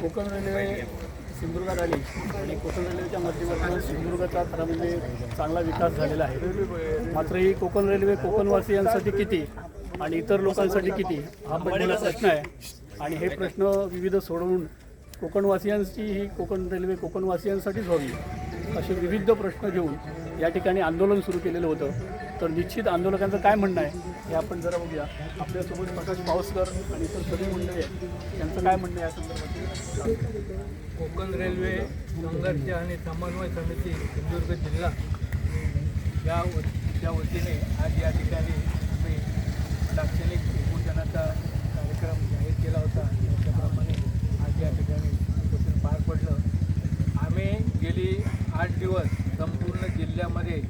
Konkan railway सिंधुदुर्गात आली आणि कोकण रेल्वेच्या माध्यमातून सिंधुदुर्गाचा खरा म्हणजे चांगला विकास झालेला आहे. मात्र ही कोकण रेल्वे कोकणवासियांसाठी किती आणि इतर लोकांसाठी किती हा पडलेला प्रश्न आहे. आणि हे प्रश्न विविध सोडवून कोकणवासियांची ही कोकण रेल्वे कोकणवासियांसाठीच व्हावी असे विविध प्रश्न घेऊन या ठिकाणी आंदोलन सुरू केलेलं होतं. तर निश्चित आंदोलकांचं काय म्हणणं आहे हे आपण जरा बघूया. आपल्यासोबत प्रकाश पावसकर आणि इतर सगळी मंडळी आहेत. त्यांचं काय म्हणणं आहे या संदर्भात कोकण रेल्वे संघर्ष आणि समन्वय समिती सिंधुदुर्ग जिल्हा. या व वतीने आज या ठिकाणी आम्ही लाक्षणिक उपोषणाचा कार्यक्रम जाहीर केला होता. त्याप्रमाणे आज या ठिकाणी उपोषण पार पडलं. आम्ही गेली आठ दिवस संपूर्ण जिल्ह्यामध्ये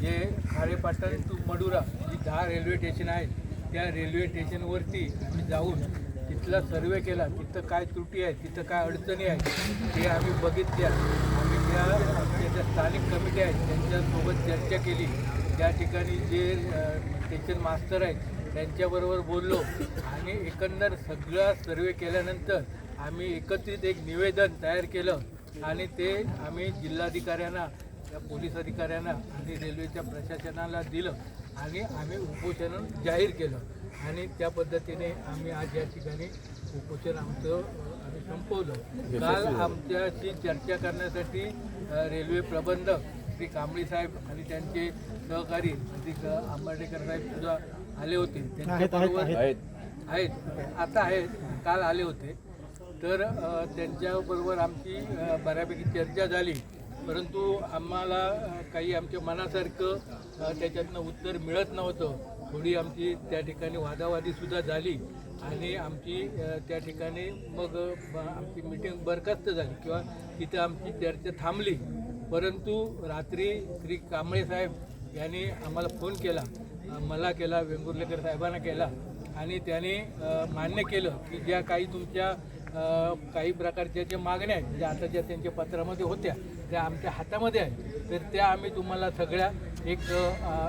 जे खारेपाटण टू मडुरा जी दहा रेल्वे स्टेशन आहेत. त्या रेल्वे स्टेशनवरती आम्ही जाऊन तिथला सर्वे केला. तिथं काय त्रुटी आहे तिथं काय अडचणी आहेत ते आम्ही बघितल्या. आम्ही त्या आमच्या ज्या स्थानिक कमिटी आहेत त्यांच्यासोबत चर्चा केली. त्या ठिकाणी जे स्टेशन मास्टर आहेत त्यांच्याबरोबर बोललो. आणि एकंदर सगळा सर्वे केल्यानंतर आम्ही एकत्रित एक निवेदन तयार केलं. आणि ते आम्ही जिल्हाधिकाऱ्यांना या पोलीस अधिकाऱ्यांना आणि रेल्वेच्या प्रशासनाला दिलं आणि आम्ही उपोषण जाहीर केलं. आणि त्या पद्धतीने आम्ही आज या ठिकाणी उपोषण आमचं आम्ही संपवलं. काल आमच्याशी चर्चा करण्यासाठी रेल्वे प्रबंधक श्री कांबळी साहेब आणि त्यांचे सहकारी श्री क- आंबर्डेकर साहेब सुद्धा आले होते. त्यांच्याबरोबर आहेत आता आहेत. काल आले होते. तर त्यांच्याबरोबर आमची बऱ्यापैकी चर्चा झाली. परंतु आम्हाला काही आमच्या मनासारखं त्याच्यातनं उत्तर मिळत नव्हतं. थोडी आमची त्या ठिकाणी वादावादीसुद्धा झाली आणि आमची त्या ठिकाणी मग आमची मिटिंग बरखास्त झाली किंवा तिथं आमची चर्चा थांबली. परंतु रात्री श्री कांबळे साहेब यांनी आम्हाला फोन केला मला केला वेंगुर्लेकर साहेबांना केला आणि त्याने मान्य केलं की ज्या काही तुमच्या काही प्रकारच्या ज्या मागण्या आहेत ज्या आता ज्या त्यांच्या पत्रामध्ये होत्या त्या आमच्या हातामध्ये आहे. तर त्या आम्ही तुम्हाला सगळ्या एक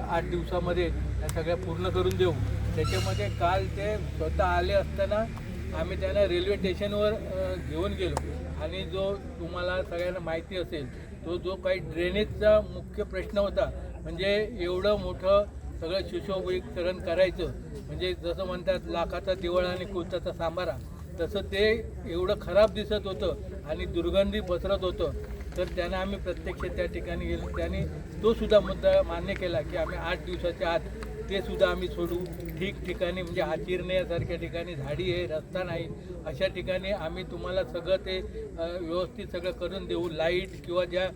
आठ दिवसामध्ये त्या सगळ्या पूर्ण करून देऊ. त्याच्यामध्ये काल ते स्वतः आले असताना आम्ही त्यांना रेल्वे स्टेशनवर घेऊन गेलो. आणि जो तुम्हाला सगळ्यांना माहिती असेल तो जो काही ड्रेनेजचा मुख्य प्रश्न होता म्हणजे एवढं मोठं सगळं सुशोभीकरण करायचं म्हणजे जसं म्हणतात लाखाचा दिवाळा आणि कुर्ताचा सांबारा तसं ते एवढं खराब दिसत होतं आणि दुर्गंधी पसरत होतं. तर त्यानं आम्ही प्रत्यक्ष त्या ठिकाणी गेलो. त्याने तो सुद्धा मुद्दा मान्य केला की आम्ही आठ दिवसाच्या आत ते सुद्धा आम्ही सोडू. ठिकठिकाणी म्हणजे आचिरण्यासारख्या ठिकाणी झाडी आहे रस्ता नाही. अशा ठिकाणी आम्ही तुम्हाला सगळं ते व्यवस्थित सगळं करून देऊ. लाइट किंवा ज्या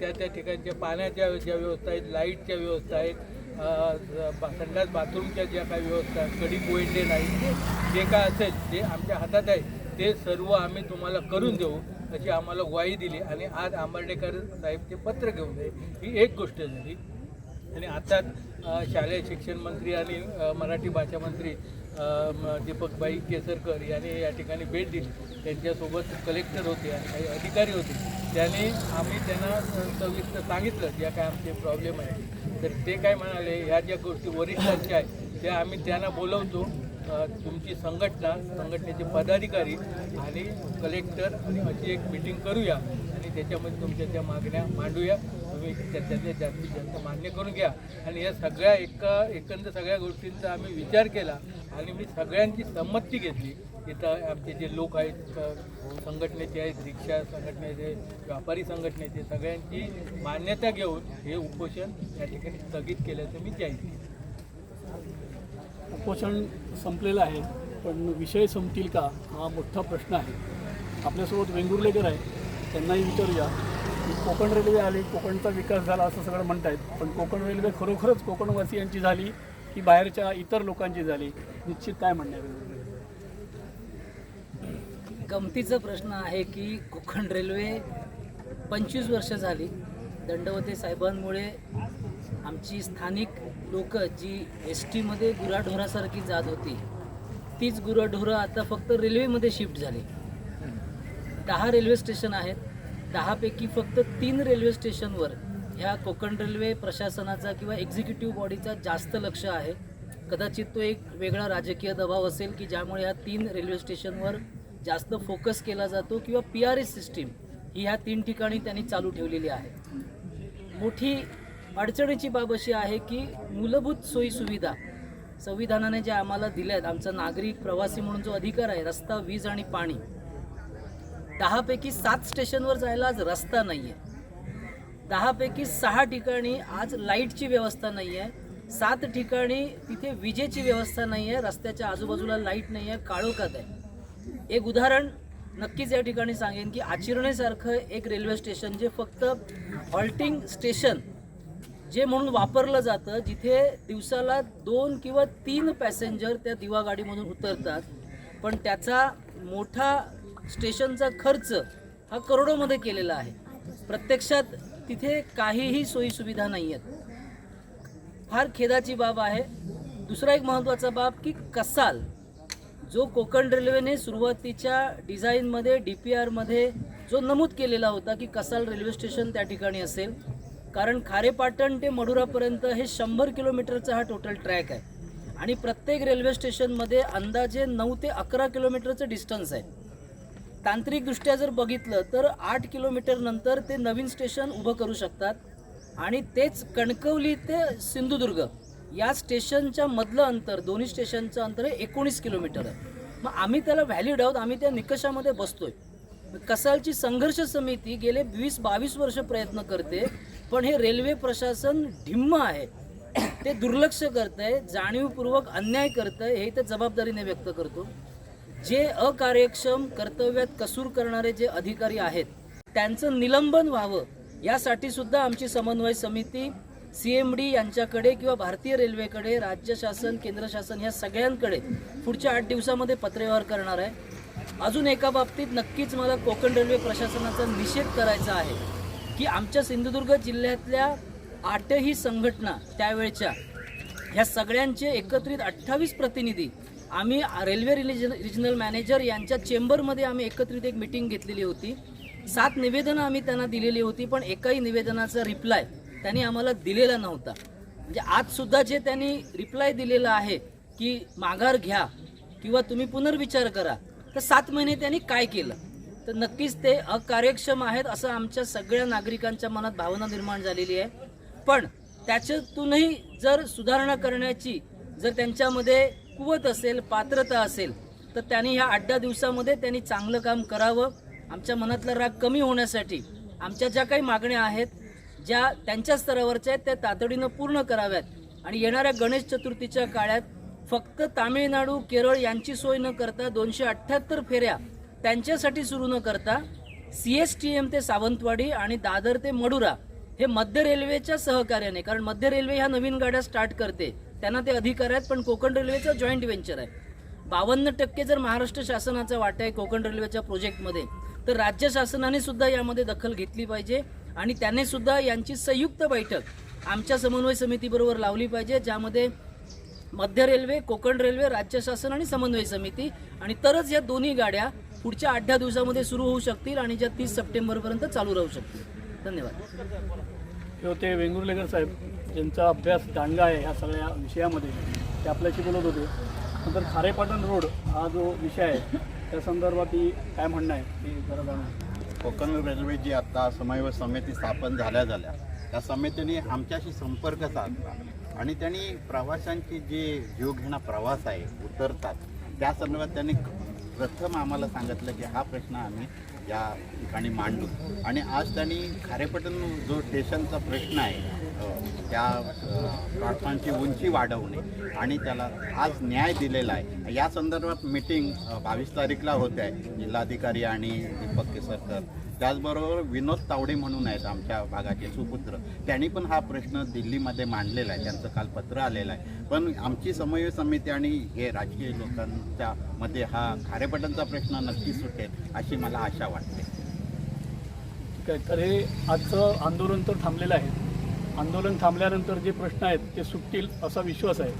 त्या त्या ठिकाणच्या पाण्याच्या ज्या व्यवस्था आहेत लाईटच्या व्यवस्था आहेत बा- संडास बाथरूमच्या ज्या काही व्यवस्था आहेत कडी कोयंडे नाही जे काय असेल ते आमच्या हातात आहे ते सर्व आम्ही तुम्हाला करून देऊ. अशी आम्हाला ग्वाही दिली आणि आज आंबर्डेकर साहेब ते पत्र घेऊन जाईल ही एक गोष्ट झाली. आणि आताच शालेय शिक्षण मंत्री आणि मराठी भाषा मंत्री दीपकबाई केसरकर यांनी या ठिकाणी भेट दिली. त्यांच्यासोबत कलेक्टर होते आणि काही अधिकारी होते. त्याने आम्ही त्यांना सविस्तर सांगितलं ज्या काय आमचे प्रॉब्लेम आहे. तर ते काय म्हणाले ह्या ज्या गोष्टी वरिष्ठांच्या आहेत त्या आम्ही त्यांना बोलवतो. तुमची संघटना संघटनेचे पदाधिकारी आणि कलेक्टर आणि अशी एक मिटिंग करूया आणि त्याच्यामध्ये तुमच्या त्या मागण्या मांडूया. तुम्ही त्याच्यातले जास्तीत जास्त मान्य करून घ्या. आणि या सगळ्या एका एकंदर सगळ्या गोष्टींचा आम्ही विचार केला आणि मी सगळ्यांची संमती घेतली. इथं आमचे जे लोक आहेत संघटनेचे आहेत रिक्षा संघटनेचे व्यापारी संघटनेचे सगळ्यांची मान्यता घेऊन हे उपोषण या ठिकाणी स्थगित केल्याचं मी जाहीर केलं. उपोषण संपलेलं आहे पण विषय संपतील का हा मोठा प्रश्न आहे. आपल्यासोबत वेंगुर्लेकर आहे त्यांनाही विचारूया. की कोकण रेल्वे आली कोकणचा विकास झाला असं सगळं म्हणतायत पण कोकण रेल्वे खरोखरच कोकणवासियांची झाली की बाहेरच्या इतर लोकांची झाली? निश्चित काय म्हणणं आहे? गमतीचा प्रश्न आहे की कोकण रेल्वे पंचवीस वर्ष झाली दंडवते साहेबांमुळे आमची स्थानिक लोक जी एस टीमध्ये गुराढोरासारखी जात होती तीच गुराढोरं आता फक्त रेल्वेमध्ये शिफ्ट झाली. दहा रेल्वे स्टेशन आहेत दहापैकी फक्त तीन रेल्वे स्टेशनवर ह्या कोकण रेल्वे प्रशासनाचा किंवा एक्झिक्युटिव्ह बॉडीचा जास्त लक्ष आहे. कदाचित तो एक वेगळा राजकीय दबाव असेल की ज्यामुळे ह्या तीन रेल्वे स्टेशनवर जास्त फोकस केला जातो किंवा पी आर एस सिस्टीम ही ह्या तीन ठिकाणी त्यांनी चालू ठेवलेली आहे. मोठी अडचणीची बाब अशी आहे की मूलभूत सोयीसुविधा संविधानाने ज्या आम्हाला दिल्या आहेत आमचा नागरिक प्रवासी म्हणून जो अधिकार आहे रस्ता वीज आणि पाणी दहापैकी सात स्टेशनवर जायला आज रस्ता नाही आहे दहापैकी सहा ठिकाणी आज लाईटची व्यवस्था नाही आहे सात ठिकाणी तिथे विजेची व्यवस्था नाही आहे रस्त्याच्या आजूबाजूला लाइट नाही आहे काळोखात आहे. एक उदाहरण नक्कीच या ठिकाणी सांगेन की आचिरणेसारखं एक रेल्वे स्टेशन जे फक्त हॉल्टिंग स्टेशन जे म्हणून वापरलं जातं जिथे दिवसाला दोन किंवा तीन पॅसेंजर त्या दिवा गाडीमधून उतरतात पण त्याचा मोठा स्टेशनचा खर्च हा करोडोमध्ये केलेला आहे. प्रत्यक्षात तिथे काहीही सोयीसुविधा नाही आहेत फार खेदाची बाब आहे. दुसरा एक महत्त्वाचा बाब की कसाल जो कोकण रेल्वेने सुरुवातीच्या डिझाईनमध्ये डी पी आरमध्ये जो नमूद केलेला होता की कसाल रेल्वे स्टेशन त्या ठिकाणी असेल कारण खारेपाटण ते मडुरापर्यंत हे शंभर किलोमीटरचा हा टोटल ट्रॅक आहे. आणि प्रत्येक रेल्वे स्टेशनमध्ये अंदाजे नऊ ते अकरा किलोमीटरचं डिस्टन्स आहे. तांत्रिकदृष्ट्या जर बघितलं तर आठ किलोमीटर नंतर ते नवीन स्टेशन उभं करू शकतात. आणि तेच कणकवली ते सिंधुदुर्ग या स्टेशनच्या मधलं अंतर दोन्ही स्टेशनचं अंतर हे एकोणीस किलोमीटर आहे. मग आम्ही त्याला व्हॅलिड आहोत आम्ही त्या निकषामध्ये बसतोय. कसालची संघर्ष समिती गेले वीस बावीस वर्ष प्रयत्न करते पण हे रेल्वे प्रशासन ढिम्म आहे. ते दुर्लक्ष करत आहे जाणीवपूर्वक अन्याय करत आहे हे तर जबाबदारीने व्यक्त करतो. जे अकार्यक्षम कर्तव्यात कसूर करणारे जे अधिकारी आहेत त्यांचं निलंबन व्हावं यासाठी सुद्धा आमची समन्वय समिती सी एम डी यांच्याकडे किंवा भारतीय रेल्वेकडे राज्य शासन केंद्र शासन ह्या सगळ्यांकडे पुढच्या आठ दिवसामध्ये पत्रव्यवहार करणार आहे. अजून एका बाबतीत नक्कीच मला कोकण रेल्वे प्रशासनाचा निषेध करायचा आहे. की आमच्या सिंधुदुर्ग जिल्ह्यातल्या आठही संघटना त्यावेळच्या ह्या सगळ्यांचे एकत्रित अठ्ठावीस प्रतिनिधी आम्ही रेल्वे रिलिजन रिजनल मॅनेजर यांच्या चेंबरमध्ये आम्ही एकत्रित एक मिटिंग घेतलेली होती. सात निवेदनं आम्ही त्यांना दिलेली होती पण एकाही निवेदनाचा रिप्लाय त्यांनी आम्हाला दिलेला नव्हता. म्हणजे आजसुद्धा जे त्यांनी रिप्लाय दिलेला आहे की माघार घ्या किंवा तुम्ही पुनर्विचार करा तर सात महिने त्यांनी काय केलं? तर नक्कीच ते अकार्यक्षम आहेत असं आमच्या सगळ्या नागरिकांच्या मनात भावना निर्माण झालेली आहे. पण त्याच्यातूनही जर सुधारणा करण्याची जर त्यांच्यामध्ये कुवत असेल पात्रता असेल तर त्यांनी ह्या आठ दहा दिवसामध्ये त्यांनी चांगलं काम करावं. आमच्या मनातला राग कमी होण्यासाठी आमच्या ज्या काही मागण्या आहेत ज्या त्यांच्या स्तरावरच्या आहेत त्या तातडीनं पूर्ण कराव्यात. आणि येणाऱ्या गणेश चतुर्थीच्या काळात फक्त तामिळनाडू केरळ यांची सोय न करता दोनशे अठ्ठ्याहत्तर फेऱ्या त्यांच्यासाठी सुरू न करता सी एस टी एम ते सावंतवाडी आणि दादर ते मडुरा हे मध्य रेल्वेच्या सहकार्याने कारण मध्य रेल्वे ह्या नवीन गाड्या स्टार्ट करते त्यांना ते अधिकार आहेत पण कोकण रेल्वेचं जॉईंट व्हेंचर आहे. बावन्न टक्के जर महाराष्ट्र शासनाचा वाटा आहे कोकण रेल्वेच्या प्रोजेक्टमध्ये तर राज्य शासनाने सुद्धा यामध्ये दखल घेतली पाहिजे आणि त्याने सुद्धा यांची संयुक्त बैठक आमच्या समन्वय समितीबरोबर लावली पाहिजे ज्यामध्ये मध्य रेल्वे कोकण रेल्वे राज्य शासन आणि समन्वय समिती आणि तरच या दोन्ही गाड्या पुढच्या आठ दहा दिवसामध्ये सुरू होऊ शकतील आणि ज्या तीस सप्टेंबरपर्यंत चालू राहू शकतील. धन्यवाद. हे होते वेंगुर्लेकर साहेब ज्यांचा अभ्यास दांडगा आहे ह्या सगळ्या विषयामध्ये. ते आपल्याशी बोलत होते. नंतर खारेपाटण रोड हा जो विषय आहे त्या संदर्भातही काय म्हणणं आहे? ते जरा जाणून कोकण रेल्वे जी आता समन्वय समिती स्थापन झाल्या झाल्या त्या समितीने आमच्याशी संपर्क साधला आणि त्यांनी प्रवाशांची जे जीवघेणा प्रवास आहे उतरतात त्या संदर्भात त्यांनी प्रथम आम्हाला सांगितलं की हा प्रश्न आम्ही या ठिकाणी मांडू. आणि आज त्यांनी खारेपटण जो स्टेशनचा प्रश्न आहे त्या प्रार्थनांची उंची वाढवणे आणि त्याला आज न्याय दिलेला आहे. या संदर्भात मिटिंग बावीस तारीखला होत. आहे जिल्हाधिकारी आणि दीपक केसरकर. त्याचबरोबर विनोद तावडे म्हणून आहेत आमच्या भागाचे सुपुत्र. त्यांनी पण हा प्रश्न दिल्लीमध्ये मांडलेला आहे. त्यांचं काल पत्र आलेलं आहे. पण आमची समन्वय समिती आणि हे राजकीय लोकांच्या मध्ये हा खारेपटांचा प्रश्न नक्की सुटेल अशी मला आशा वाटते. ठीक आहे तर हे आजचं आंदोलन तर थांबलेलं आहे. आंदोलन थांबल्यानंतर जे प्रश्न आहेत ते सुटतील असा विश्वास आहे.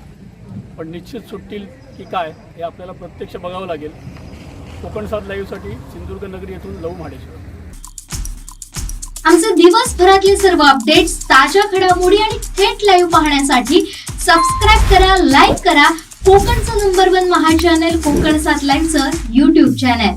पण निश्चित सुटतील की काय हे आपल्याला प्रत्यक्ष बघावं लागेल. कोकण सात लाईव्हसाठी सिंधुदुर्ग नगरी येथून लव महाडेश्वर. आमचे दिवसभरातले सर्व अपडेट्स ताज्या घडामोडी आणि थेट लाईव्ह पाहण्यासाठी सबस्क्राईब करा लाईक करा. कोकणचं नंबर वन महा चॅनल कोकण सात लाईव्हचं युट्यूब चॅनल